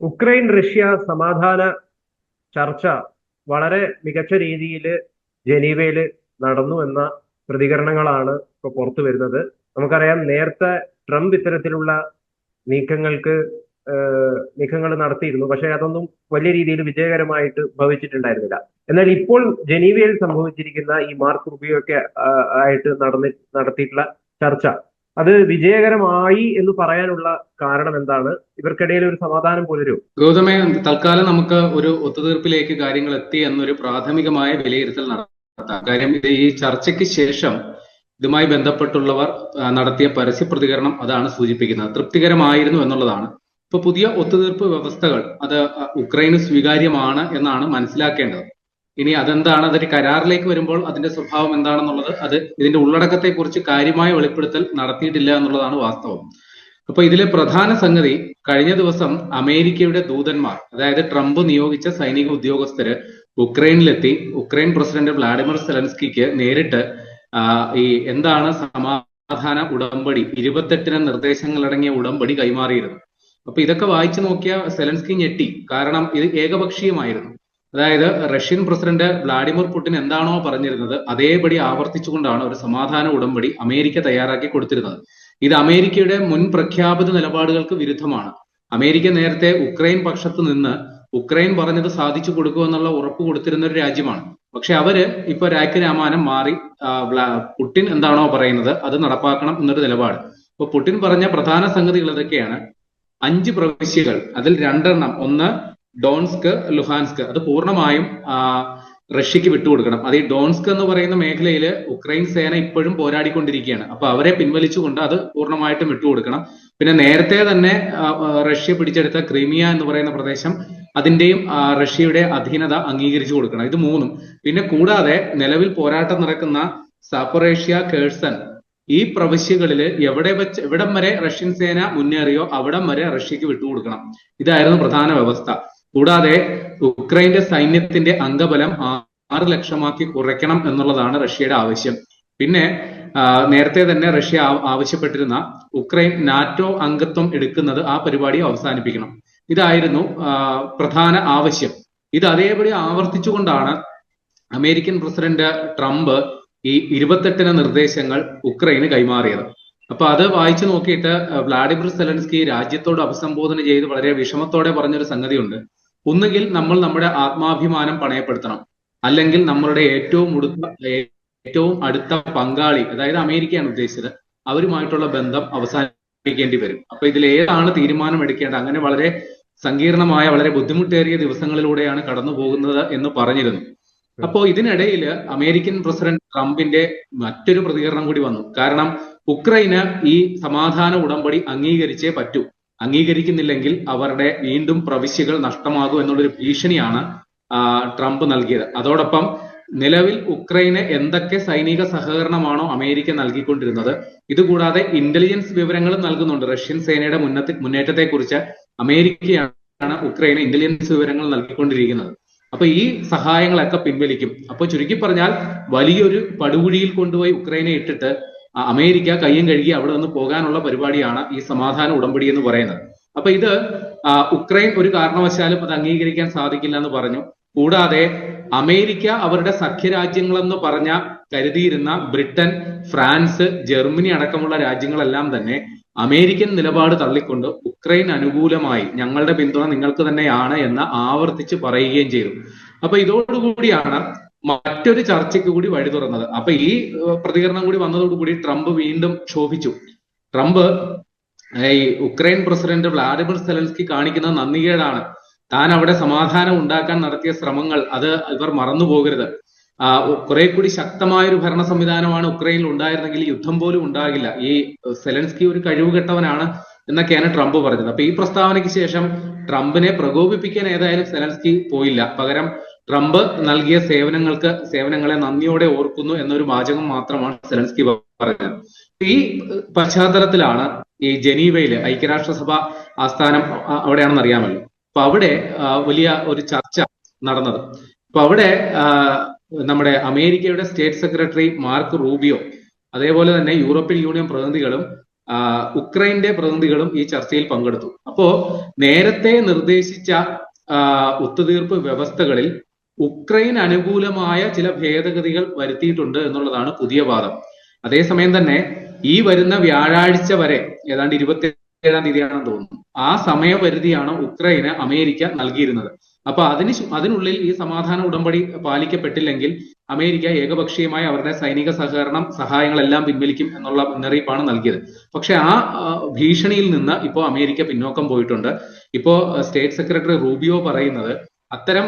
Ukraine Russia സമാധാന ചർച്ച വളരെ മികച്ച രീതിയിൽ ജനീവയിൽ നടന്നു എന്ന പ്രതികരണങ്ങളാണ് ഇപ്പൊ പുറത്തു വരുന്നത്. നമുക്കറിയാം നേരത്തെ ട്രംപ് ഇത്തരത്തിലുള്ള നീക്കങ്ങൾക്ക് നീക്കങ്ങൾ നടത്തിയിരുന്നു. പക്ഷേ അതൊന്നും വലിയ രീതിയിൽ വിജയകരമായിട്ട് ഭവിച്ചിട്ടുണ്ടായിരുന്നില്ല. എന്നാൽ ഇപ്പോൾ ജനീവയിൽ സംഭവിച്ചിരിക്കുന്ന ഈ മാർക്ക് റുബിയോ ഒക്കെ ആയിട്ട് നടന്നി നടത്തിയിട്ടുള്ള ചർച്ച അത് വിജയകരമായി എന്ന് പറയാനുള്ള കാരണം എന്താണ്? ഇവർക്കിടയിൽ ഒരു സമാധാനം പുലരും ഗൗതമേ തൽക്കാലം നമുക്ക് ഒരു ഒത്തുതീർപ്പിലേക്ക് കാര്യങ്ങൾ എത്തി എന്നൊരു പ്രാഥമികമായ വിലയിരുത്തൽ നടത്താം. കാര്യം ഈ ചർച്ചയ്ക്ക് ശേഷം ഇതുമായി ബന്ധപ്പെട്ടുള്ളവർ നടത്തിയ പരസ്യ പ്രതികരണം അതാണ് സൂചിപ്പിക്കുന്നത്. തൃപ്തികരമായിരുന്നു എന്നുള്ളതാണ്. ഇപ്പൊ പുതിയ ഒത്തുതീർപ്പ് വ്യവസ്ഥകൾ അത് ഉക്രൈന് സ്വീകാര്യമാണ് എന്നാണ് മനസ്സിലാക്കേണ്ടത്. ഇനി അതെന്താണ്? അതൊരു കരാറിലേക്ക് വരുമ്പോൾ അതിന്റെ സ്വഭാവം എന്താണെന്നുള്ളത് അത് ഇതിന്റെ ഉള്ളടക്കത്തെ കുറിച്ച് കാര്യമായ വെളിപ്പെടുത്തൽ നടത്തിയിട്ടില്ല എന്നുള്ളതാണ് വാസ്തവം. അപ്പൊ ഇതിലെ പ്രധാന സംഗതി കഴിഞ്ഞ ദിവസം അമേരിക്കയുടെ ദൂതന്മാർ അതായത് ട്രംപ് നിയോഗിച്ച സൈനിക ഉദ്യോഗസ്ഥര് ഉക്രൈനിലെത്തി. ഉക്രൈൻ പ്രസിഡന്റ് വ്ളാഡിമിർ സെലൻസ്കിക്ക് നേരിട്ട് ഈ എന്താണ് സമാധാന ഉടമ്പടി ഇരുപത്തെട്ടിന് നിർദ്ദേശങ്ങളടങ്ങിയ ഉടമ്പടി കൈമാറിയിരുന്നു. അപ്പൊ ഇതൊക്കെ വായിച്ചു നോക്കിയ സെലൻസ്കി ഞെട്ടി. കാരണം ഇത് ഏകപക്ഷീയമായിരുന്നു. അതായത് റഷ്യൻ പ്രസിഡന്റ് വ്ളാഡിമിർ പുടിൻ എന്താണോ പറഞ്ഞിരുന്നത് അതേപടി ആവർത്തിച്ചുകൊണ്ടാണ് ഒരു സമാധാന ഉടമ്പടി അമേരിക്ക തയ്യാറാക്കി കൊടുത്തിരുന്നത്. ഇത് അമേരിക്കയുടെ മുൻ പ്രഖ്യാപിത നിലപാടുകൾക്ക് വിരുദ്ധമാണ്. അമേരിക്ക നേരത്തെ ഉക്രൈൻ പക്ഷത്ത് നിന്ന് ഉക്രൈൻ പറഞ്ഞത് സാധിച്ചു കൊടുക്കുമെന്നുള്ള ഉറപ്പ് കൊടുത്തിരുന്ന ഒരു രാജ്യമാണ്. പക്ഷെ അവർ ഇപ്പൊ രാമാനം മാറി പുടിൻ എന്താണോ പറയുന്നത് അത് നടപ്പാക്കണം എന്നൊരു നിലപാട്. ഇപ്പൊ പുടിൻ പറഞ്ഞ പ്രധാന സംഗതികൾ ഇതൊക്കെയാണ് അഞ്ച് പ്രവിശ്യകൾ അതിൽ രണ്ടെണ്ണം. ഒന്ന് ഡോൺസ്ക് ലുഹാൻസ്ക് അത് പൂർണമായും റഷ്യക്ക് വിട്ടുകൊടുക്കണം. അത് ഈ ഡോൺസ്ക് എന്ന് പറയുന്ന മേഖലയിൽ ഉക്രൈൻ സേന ഇപ്പോഴും പോരാടിക്കൊണ്ടിരിക്കുകയാണ്. അപ്പൊ അവരെ പിൻവലിച്ചുകൊണ്ട് അത് പൂർണമായിട്ടും വിട്ടുകൊടുക്കണം. പിന്നെ നേരത്തെ തന്നെ റഷ്യ പിടിച്ചെടുത്ത ക്രീമിയ എന്ന് പറയുന്ന പ്രദേശം അതിന്റെയും റഷ്യയുടെ അധീനത അംഗീകരിച്ചു കൊടുക്കണം. ഇത് മൂന്നും. പിന്നെ കൂടാതെ നിലവിൽ പോരാട്ടം നടക്കുന്ന സാപ്പറേഷ്യ കേഴ്സൺ ഈ പ്രവിശ്യകളിൽ എവിടെ വെച്ച് എവിടം വരെ റഷ്യൻ സേന മുന്നേറിയോ അവിടം വരെ റഷ്യക്ക് വിട്ടുകൊടുക്കണം. ഇതായിരുന്നു പ്രധാന വ്യവസ്ഥ. കൂടാതെ ഉക്രൈന്റെ സൈന്യത്തിന്റെ അംഗബലം ആറ് ലക്ഷമാക്കി കുറയ്ക്കണം എന്നുള്ളതാണ് റഷ്യയുടെ ആവശ്യം. പിന്നെ നേരത്തെ തന്നെ റഷ്യ ആവശ്യപ്പെട്ടിരുന്ന ഉക്രൈൻ നാറ്റോ അംഗത്വം എടുക്കുന്നത് ആ പരിപാടി അവസാനിപ്പിക്കണം. ഇതായിരുന്നു പ്രധാന ആവശ്യം. ഇത് അതേപടി ആവർത്തിച്ചുകൊണ്ടാണ് അമേരിക്കൻ പ്രസിഡന്റ് ട്രംപ് ഈ ഇരുപത്തെട്ടിന് നിർദ്ദേശങ്ങൾ ഉക്രൈന് കൈമാറിയത്. അപ്പൊ അത് വായിച്ചു നോക്കിയിട്ട് വ്ളാഡിമിർ സെലൻസ്കി രാജ്യത്തോട് അഭിസംബോധന ചെയ്ത് വളരെ വിഷമത്തോടെ പറഞ്ഞൊരു സംഗതിയുണ്ട്. ഒന്നുകിൽ നമ്മൾ നമ്മുടെ ആത്മാഭിമാനം പണയപ്പെടുത്തണം. അല്ലെങ്കിൽ നമ്മളുടെ ഏറ്റവും ഉടുത്ത ഏറ്റവും അടുത്ത പങ്കാളി അതായത് അമേരിക്കയാണ് ഉദ്ദേശിച്ചത് അവരുമായിട്ടുള്ള ബന്ധം അവസാനിപ്പിക്കേണ്ടി വരും. അപ്പൊ ഇതിൽ ഏതാണ് തീരുമാനം എടുക്കേണ്ടത്? അങ്ങനെ വളരെ സങ്കീർണമായ വളരെ ബുദ്ധിമുട്ടേറിയ ദിവസങ്ങളിലൂടെയാണ് കടന്നു പോകുന്നത് എന്ന് പറഞ്ഞിരുന്നു. അപ്പോ ഇതിനിടയിൽ അമേരിക്കൻ പ്രസിഡന്റ് ട്രംപിന്റെ മറ്റൊരു പ്രതികരണം കൂടി വന്നു. കാരണം ഉക്രൈന് ഈ സമാധാന ഉടമ്പടി അംഗീകരിച്ചേ പറ്റൂ. അംഗീകരിക്കുന്നില്ലെങ്കിൽ അവരുടെ വീണ്ടും പ്രവിശ്യകൾ നഷ്ടമാകും എന്നുള്ളൊരു ഭീഷണിയാണ് ട്രംപ് നൽകിയത്. അതോടൊപ്പം നിലവിൽ ഉക്രൈന് എന്തൊക്കെ സൈനിക സഹകരണമാണോ അമേരിക്ക നൽകിക്കൊണ്ടിരുന്നത് ഇതുകൂടാതെ ഇന്റലിജൻസ് വിവരങ്ങളും നൽകുന്നുണ്ട്. റഷ്യൻ സേനയുടെ മുന്നത്തെ മുന്നേറ്റത്തെക്കുറിച്ച് അമേരിക്കയാണ് ഉക്രൈന് ഇന്റലിജൻസ് വിവരങ്ങൾ നൽകിക്കൊണ്ടിരിക്കുന്നത്. അപ്പൊ ഈ സഹായങ്ങളൊക്കെ പിൻവലിക്കും. അപ്പൊ ചുരുക്കി പറഞ്ഞാൽ വലിയൊരു പടുകുഴിയിൽ കൊണ്ടുപോയി ഉക്രൈനെ ഇട്ടിട്ട് അമേരിക്ക കയ്യും കഴുകി അവിടെ നിന്ന് പോകാനുള്ള പരിപാടിയാണ് ഈ സമാധാന ഉടമ്പടി എന്ന് പറയുന്നത്. അപ്പൊ ഇത് ഉക്രൈൻ ഒരു കാരണവശാലും അത് അംഗീകരിക്കാൻ സാധിക്കില്ല എന്ന് പറഞ്ഞു. കൂടാതെ അമേരിക്ക അവരുടെ സഖ്യരാജ്യങ്ങളെന്ന് പറഞ്ഞ കരുതിയിരുന്ന ബ്രിട്ടൻ ഫ്രാൻസ് ജർമ്മനി അടക്കമുള്ള രാജ്യങ്ങളെല്ലാം തന്നെ അമേരിക്കൻ നിലപാട് തള്ളിക്കൊണ്ട് ഉക്രൈൻ അനുകൂലമായി ഞങ്ങളുടെ പിന്തുണ നിങ്ങൾക്ക് തന്നെയാണ് എന്ന് ആവർത്തിച്ച് പറയുകയും ചെയ്തു. അപ്പൊ ഇതോടുകൂടിയാണ് മറ്റൊരു ചർച്ചയ്ക്ക് കൂടി വഴി തുറന്നത്. അപ്പൊ ഈ പ്രതികരണം കൂടി വന്നതോടുകൂടി ട്രംപ് വീണ്ടും ക്ഷോഭിച്ചു ട്രംപ് ഈ ഉക്രൈൻ പ്രസിഡന്റ് വ്ളാഡിമിർ സെലൻസ്കി കാണിക്കുന്ന നന്ദികേടാണ്. താൻ അവിടെ സമാധാനം ഉണ്ടാക്കാൻ നടത്തിയ ശ്രമങ്ങൾ അത് ഇവർ മറന്നു പോകരുത്. കുറെ കൂടി ശക്തമായ ഒരു ഭരണ സംവിധാനമാണ് ഉക്രൈനിൽ ഉണ്ടായിരുന്നെങ്കിൽ യുദ്ധം പോലും ഉണ്ടാകില്ല. ഈ സെലൻസ്കി ഒരു കഴിവുകെട്ടവനാണ് എന്നൊക്കെയാണ് ട്രംപ് പറഞ്ഞത്. അപ്പൊ ഈ പ്രസ്താവനയ്ക്ക് ശേഷം ട്രംപിനെ പ്രകോപിപ്പിക്കാൻ ഏതായാലും സെലൻസ്കി പോയില്ല. പകരം ട്രംപ് നൽകിയ സേവനങ്ങൾക്ക് സേവനങ്ങളെ നന്ദിയോടെ ഓർക്കുന്നു എന്നൊരു വാചകം മാത്രമാണ് സെലൻസ്കി പറഞ്ഞത് ഈ പശ്ചാത്തലത്തിലാണ് ഈ ജനീവയിൽ ഐക്യരാഷ്ട്രസഭ ആസ്ഥാനം അവിടെയാണെന്ന് അറിയാമല്ലോ. അപ്പൊ അവിടെ വലിയ ഒരു ചർച്ച നടന്നത്. അപ്പൊ അവിടെ നമ്മുടെ അമേരിക്കയുടെ സ്റ്റേറ്റ് സെക്രട്ടറി മാർക്ക് റൂബിയോ അതേപോലെ തന്നെ യൂറോപ്യൻ യൂണിയൻ പ്രതിനിധികളും ഉക്രൈന്റെ പ്രതിനിധികളും ഈ ചർച്ചയിൽ പങ്കെടുത്തു. അപ്പോ നേരത്തെ നിർദ്ദേശിച്ച ഒത്തുതീർപ്പ് വ്യവസ്ഥകളിൽ ഉക്രൈൻ അനുകൂലമായ ചില ഭേദഗതികൾ വരുത്തിയിട്ടുണ്ട് എന്നുള്ളതാണ് പുതിയ വാദം. അതേസമയം തന്നെ ഈ വരുന്ന വ്യാഴാഴ്ച വരെ ഏതാണ്ട് ഇരുപത്തി ഏഴാം തീയതിയാണെന്ന് തോന്നുന്നു ആ സമയപരിധിയാണ് ഉക്രൈന് അമേരിക്ക നൽകിയിരുന്നത്. അപ്പൊ അതിന് അതിനുള്ളിൽ ഈ സമാധാന ഉടമ്പടി പാലിക്കപ്പെട്ടില്ലെങ്കിൽ അമേരിക്ക ഏകപക്ഷീയമായി അവരുടെ സൈനിക സഹകരണം സഹായങ്ങളെല്ലാം പിൻവലിക്കും എന്നുള്ള മുന്നറിയിപ്പാണ് നൽകിയത്. പക്ഷെ ആ ഭീഷണിയിൽ നിന്ന് ഇപ്പോൾ അമേരിക്ക പിന്നോക്കം പോയിട്ടുണ്ട്. ഇപ്പോ സ്റ്റേറ്റ് സെക്രട്ടറി റൂബിയോ പറയുന്നത് അത്തരം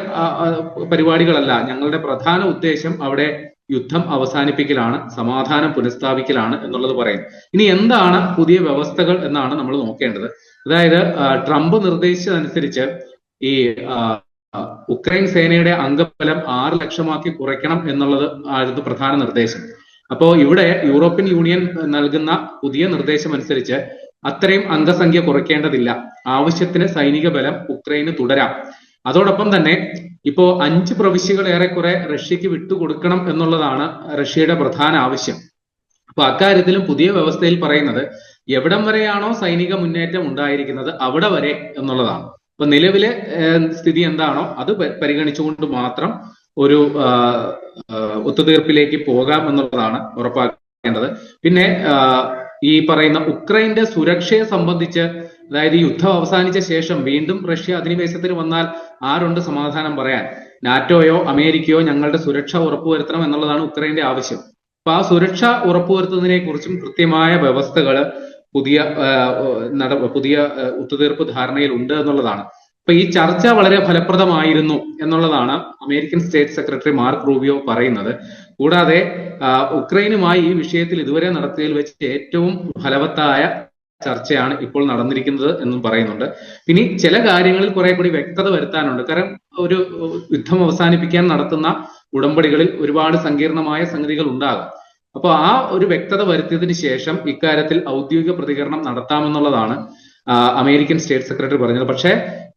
പരിപാടികളല്ല. ഞങ്ങളുടെ പ്രധാന ഉദ്ദേശം അവിടെ യുദ്ധം അവസാനിപ്പിക്കലാണ് സമാധാനം പുനഃസ്ഥാപിക്കലാണ് എന്നുള്ളത് പറയും ഇനി എന്താണ് പുതിയ വ്യവസ്ഥകൾ എന്നാണ് നമ്മൾ നോക്കേണ്ടത്. അതായത് ട്രംപ് നിർദ്ദേശിച്ചതനുസരിച്ച് ഈ ഉക്രൈൻ സേനയുടെ അംഗബലം ആറ് ലക്ഷമാക്കി കുറയ്ക്കണം എന്നുള്ളത് ആയിരുന്നു പ്രധാന നിർദ്ദേശം. അപ്പോൾ ഇവിടെ യൂറോപ്യൻ യൂണിയൻ നൽകുന്ന പുതിയ നിർദ്ദേശം അനുസരിച്ച് അത്രയും അംഗസംഖ്യ കുറയ്ക്കേണ്ടതില്ല. ആവശ്യത്തിന് സൈനിക ബലം ഉക്രൈന് തുടരാം. അതോടൊപ്പം തന്നെ ഇപ്പോ അഞ്ച് പ്രവിശ്യകൾ ഏറെക്കുറെ റഷ്യക്ക് വിട്ടുകൊടുക്കണം എന്നുള്ളതാണ് റഷ്യയുടെ പ്രധാന ആവശ്യം. അപ്പൊ അക്കാര്യത്തിലും പുതിയ വ്യവസ്ഥയിൽ പറയുന്നത് എവിടം വരെയാണോ സൈനിക മുന്നേറ്റം ഉണ്ടായിരിക്കുന്നത് അവിടെ വരെ എന്നുള്ളതാണ്. ഇപ്പൊ നിലവിലെ സ്ഥിതി എന്താണോ അത് പരിഗണിച്ചുകൊണ്ട് മാത്രം ഒരു ഒത്തുതീർപ്പിലേക്ക് പോകാം എന്നുള്ളതാണ് ഉറപ്പാക്കേണ്ടത്. പിന്നെ ഈ പറയുന്ന ഉക്രൈന്റെ സുരക്ഷയെ സംബന്ധിച്ച് അതായത് യുദ്ധം അവസാനിച്ച ശേഷം വീണ്ടും റഷ്യ അധിനിവേശത്തിന് വന്നാൽ ആരുണ്ട് സമാധാനം പറയാൻ? നാറ്റോയോ അമേരിക്കയോ ഞങ്ങളുടെ സുരക്ഷ ഉറപ്പുവരുത്തണം എന്നുള്ളതാണ് ഉക്രൈന്റെ ആവശ്യം. അപ്പൊ ആ സുരക്ഷ ഉറപ്പുവരുത്തുന്നതിനെ കുറിച്ചും കൃത്യമായ വ്യവസ്ഥകൾ പുതിയ പുതിയ ഒത്തുതീർപ്പ് ധാരണയിൽ ഉണ്ട് എന്നുള്ളതാണ്. അപ്പൊ ഈ ചർച്ച വളരെ ഫലപ്രദമായിരുന്നു എന്നുള്ളതാണ് American state secretary Mark Rubio പറയുന്നത്. കൂടാതെ ഉക്രൈനുമായി ഈ വിഷയത്തിൽ ഇതുവരെ നടത്തിയതിൽ വെച്ച് ഏറ്റവും ഫലവത്തായ ചർച്ചയാണ് ഇപ്പോൾ നടന്നിരിക്കുന്നത് എന്നും പറയുന്നുണ്ട്. ഇനി ചില കാര്യങ്ങളിൽ കുറെ കൂടി വ്യക്തത വരുത്താനുണ്ട്. കാരണം ഒരു യുദ്ധം അവസാനിപ്പിക്കാൻ നടത്തുന്ന ഉടമ്പടികളിൽ ഒരുപാട് സങ്കീർണമായ സംഗതികൾ ഉണ്ടാകും. അപ്പോൾ ആ ഒരു വ്യക്തത വരുത്തിയതിനു ശേഷം ഇക്കാര്യത്തിൽ ഔദ്യോഗിക പ്രതികരണം നടത്താമെന്നുള്ളതാണ് അമേരിക്കൻ സ്റ്റേറ്റ് സെക്രട്ടറി പറഞ്ഞത്. പക്ഷേ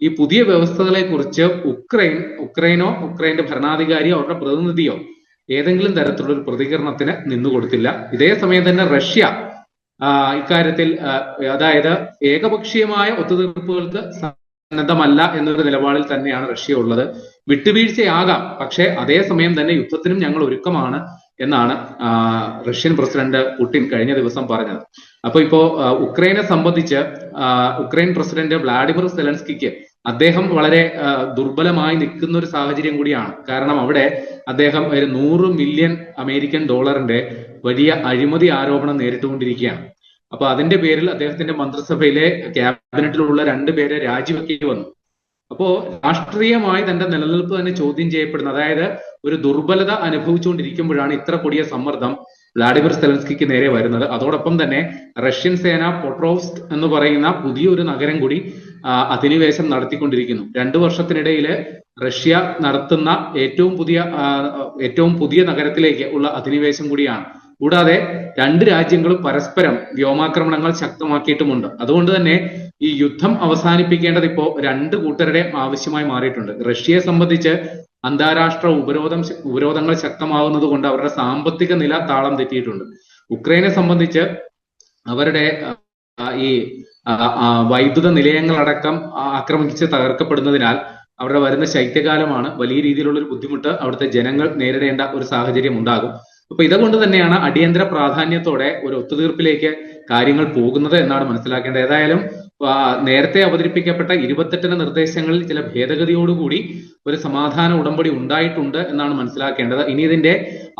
ഈ പുതിയ വ്യവസ്ഥകളെ കുറിച്ച് ഉക്രൈൻ ഉക്രൈനോ ഉക്രൈന്റെ ഭരണാധികാരിയോ അവരുടെ പ്രതിനിധിയോ ഏതെങ്കിലും തരത്തിലുള്ള ഒരു പ്രതികരണത്തിന് നിന്നുകൊടുത്തില്ല. ഇതേ സമയം തന്നെ റഷ്യ ഇക്കാര്യത്തിൽ അതായത് ഏകപക്ഷീയമായ ഒത്തുതീർപ്പുകൾക്ക് സന്നദ്ധമല്ല എന്നൊരു നിലപാടിൽ തന്നെയാണ് റഷ്യ ഉള്ളത്. വിട്ടുവീഴ്ചയാകാം പക്ഷേ അതേസമയം തന്നെ യുദ്ധത്തിനും ഞങ്ങൾ ഒരുക്കമാണ് എന്നാണ് റഷ്യൻ പ്രസിഡന്റ് പുടിൻ കഴിഞ്ഞ ദിവസം പറഞ്ഞത്. അപ്പൊ ഇപ്പോ ഉക്രൈനെ സംബന്ധിച്ച് ഉക്രൈൻ പ്രസിഡന്റ് വ്ളാഡിമിർ സെലൻസ്കിക്ക് അദ്ദേഹം വളരെ ദുർബലമായി നിൽക്കുന്ന ഒരു സാഹചര്യം കൂടിയാണ്. കാരണം അവിടെ അദ്ദേഹം ഒരു നൂറ് മില്യൺ അമേരിക്കൻ ഡോളറിന്റെ വലിയ അഴിമതി ആരോപണം നേരിട്ടുകൊണ്ടിരിക്കുകയാണ്. അപ്പൊ അതിന്റെ പേരിൽ അദ്ദേഹത്തിന്റെ മന്ത്രിസഭയിലെ ക്യാബിനറ്റിലുള്ള രണ്ടുപേരെ രാജിവെക്കേണ്ടി വന്നു. അപ്പോ രാഷ്ട്രീയമായി തന്റെ നിലനിൽപ്പ് തന്നെ ചോദ്യം ചെയ്യപ്പെടുന്ന അതായത് ഒരു ദുർബലത അനുഭവിച്ചുകൊണ്ടിരിക്കുമ്പോഴാണ് ഇത്ര കൊടിയ സമ്മർദ്ദം വ്ളാഡിമിർ സെലൻസ്കിക്ക് നേരെ വരുന്നത്. അതോടൊപ്പം തന്നെ റഷ്യൻ സേന പൊട്രോവ്സ്ക് എന്ന് പറയുന്ന പുതിയൊരു നഗരം കൂടി അധിനിവേശം നടത്തിക്കൊണ്ടിരിക്കുന്നു. രണ്ടു വർഷത്തിനിടയിൽ റഷ്യ നടത്തുന്ന ഏറ്റവും പുതിയ ഏറ്റവും പുതിയ നഗരത്തിലേക്ക് ഉള്ള അധിനിവേശം കൂടിയാണ്. കൂടാതെ രണ്ട് രാജ്യങ്ങളും പരസ്പരം വ്യോമാക്രമണങ്ങൾ ശക്തമാക്കിയിട്ടുമുണ്ട്. അതുകൊണ്ട് തന്നെ ഈ യുദ്ധം അവസാനിപ്പിക്കേണ്ടത് ഇപ്പോ രണ്ട് കൂട്ടരുടെയും ആവശ്യമായി മാറിയിട്ടുണ്ട്. റഷ്യയെ സംബന്ധിച്ച് അന്താരാഷ്ട്ര ഉപരോധം ഉപരോധങ്ങൾ ശക്തമാകുന്നത് കൊണ്ട് അവരുടെ സാമ്പത്തിക നില താളം തെറ്റിയിട്ടുണ്ട്. ഉക്രൈനെ സംബന്ധിച്ച് അവരുടെ ഈ വൈദ്യുത നിലയങ്ങളടക്കം ആക്രമിച്ച് തകർക്കപ്പെടുന്നതിനാൽ അവരുടെ വരുന്ന ശൈത്യകാലമാണ് വലിയ രീതിയിലുള്ള ഒരു ബുദ്ധിമുട്ട് അവിടുത്തെ ജനങ്ങൾ നേരിടേണ്ട ഒരു സാഹചര്യം ഉണ്ടാകും. അപ്പൊ ഇതുകൊണ്ട് തന്നെയാണ് അടിയന്തര പ്രാധാന്യത്തോടെ ഒരു ഒത്തുതീർപ്പിലേക്ക് കാര്യങ്ങൾ പോകുന്നത് എന്നാണ് മനസ്സിലാക്കേണ്ടത്. ഏതായാലും നേരത്തെ അവതരിപ്പിക്കപ്പെട്ട ഇരുപത്തെട്ടിന് നിർദ്ദേശങ്ങളിൽ ചില ഭേദഗതിയോടുകൂടി ഒരു സമാധാന ഉടമ്പടി ഉണ്ടായിട്ടുണ്ട് എന്നാണ് മനസ്സിലാക്കേണ്ടത്. ഇനി ഇതിന്റെ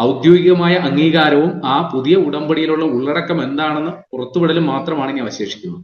ഔദ്യോഗികമായ അംഗീകാരവും ആ പുതിയ ഉടമ്പടിയിലുള്ള ഉള്ളടക്കം എന്താണെന്ന് പുറത്തുവിടലും മാത്രമാണ് ഇനി അവശേഷിക്കുന്നത്.